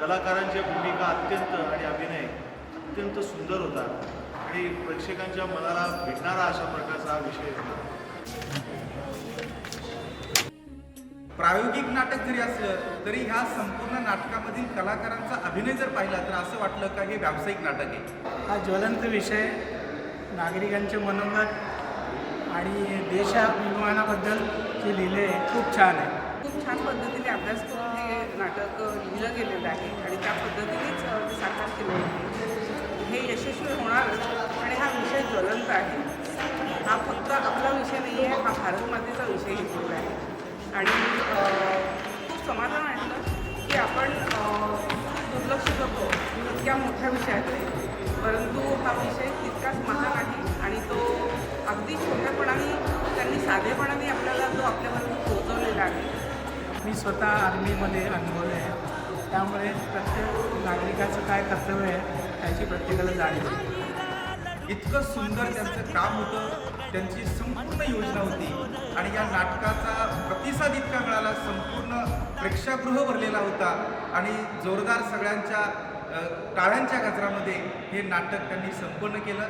कलाकारांच्या भूमिका अत्यंत आणि अभिनय अत्यंत सुंदर होता आणि प्रेक्षकांच्या मनाला भिडणारा अशा प्रकारचा हा विषय होता. प्रायोगिक नाटक जरी असलं तरी ह्या संपूर्ण नाटकामधील कलाकारांचा अभिनय जर पाहिला तर असं वाटलं का हे व्यावसायिक नाटक आहे? हा ज्वलंत विषय नागरिकांचे मनोगत आणि देशाभिमानाबद्दल जे लिहिले आहे खूप छान आहे. खूप छान पद्धतीने अभ्यास करून नाटक लिहिलं गेलेलं आहे आणि त्या पद्धतीनेच ते साकार केलं हे यशस्वी होणारच आणि हा विषय ज्वलंत आहे. हा फक्त आपला विषय नाही आहे हा भारत मातेचा विषय घेतलेला आहे. आणि खूप समाधान वाटलं की आपण दुर्लक्ष करतो इतक्या मोठ्या विषयाकडे. परंतु हा विषय तितकाच महान आहे आणि तो अगदी छोट्यापणाने त्यांनी साधेपणाने आपल्याला तो आपल्यापर्यंत मी स्वतः आर्मीमध्ये अनुभवले आहे. त्यामुळे प्रत्येक नागरिकाचं काय कर्तव्य आहे त्याची प्रत्येकाला जाणीव इतकं सुंदर त्यांचं काम होतं त्यांची संपूर्ण योजना होती. आणि या नाटकाचा प्रतिसाद इतका मिळाला संपूर्ण प्रेक्षागृह भरलेला होता. आणि जोरदार सगळ्यांच्या टाळ्यांच्या गजरामध्ये हे नाटक त्यांनी संपन्न केलं.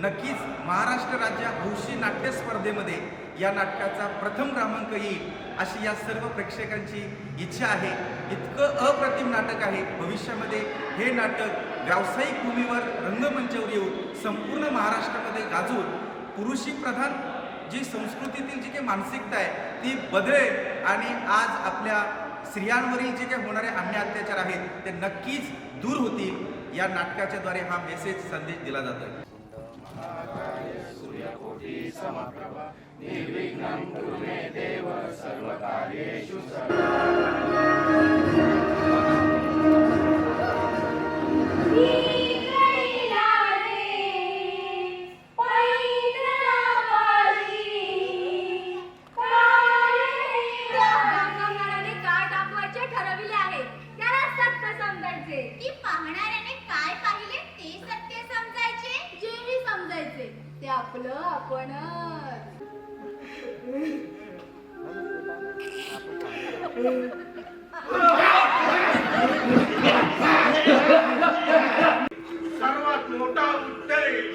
नक्कीच महाराष्ट्र राज्य हौशी नाट्य स्पर्धेमध्ये या नाटकाचा प्रथम क्रमांक येईल अशी या सर्व प्रेक्षकांची इच्छा आहे. इतकं अप्रतिम नाटक आहे. भविष्यामध्ये हे नाटक व्यावसायिक भूमीवर रंगमंचावर येऊन संपूर्ण महाराष्ट्रामध्ये गाजून पुरुषी प्रधान जी संस्कृतीतील जी काही मानसिकता आहे ती बदलेल आणि आज आपल्या स्त्रियांवरील जे काही होणारे अन्य अत्याचार आहेत ते नक्कीच दूर होतील. या नाटकाच्या द्वारे हा मेसेज संदेश दिला जातोय. गंगामाराने आहे त्याला सत्य समजायचे की पाहणाऱ्याने काय पाहिले ते सत्य समजायचे जे मी समजायचे ते आपलं आपणच. सर्वात मोठा उद्देश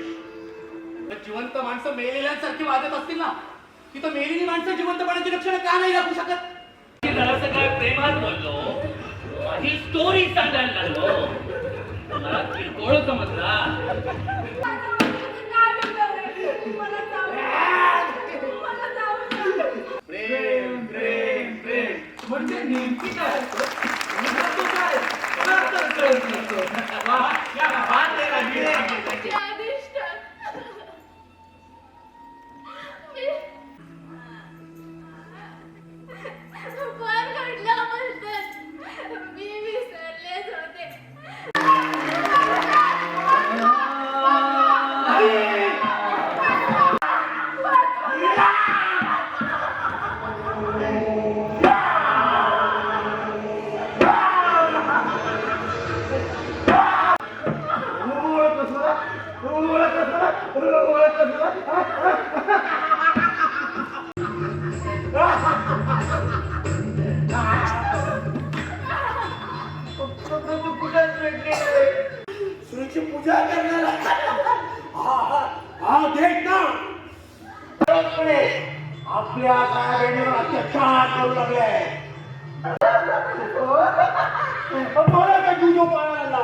जिवंत माणसं मेलेल्यांसारखी वागत असतील ना की तर मेलेली माणसं जिवंतपणाची लक्षणं का नाही दाखवू शकत? जरासं काय प्रेमात बोललो. माझी स्टोरी सांगायला लागलो. मला किरकोळ समजला मला जाऊ दे. मला जाऊ दे. प्रेम प्रेम प्रेम म्हणजे नेमकी काय असतं? महत्त्व काय? कळत नसतं. पूजा करणारा. हा देख ना. आपल्या गाड्याने अत्याचार करू लागले. मला का जुजो पाळायला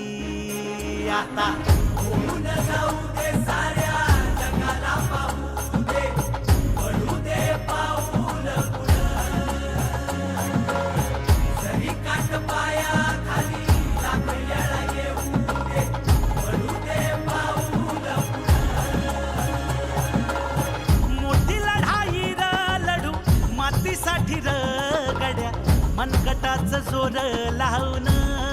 आता होऊन जाऊ दे साऱ्या जगाला पाहू दे. पडू दे पाऊल सरी काट पाया खाली लाकड्याला येऊ दे. पडू दे पाऊल मोठी लढाई र लढू मातीसाठी र गड्या मनगटाचं जोर लावणं.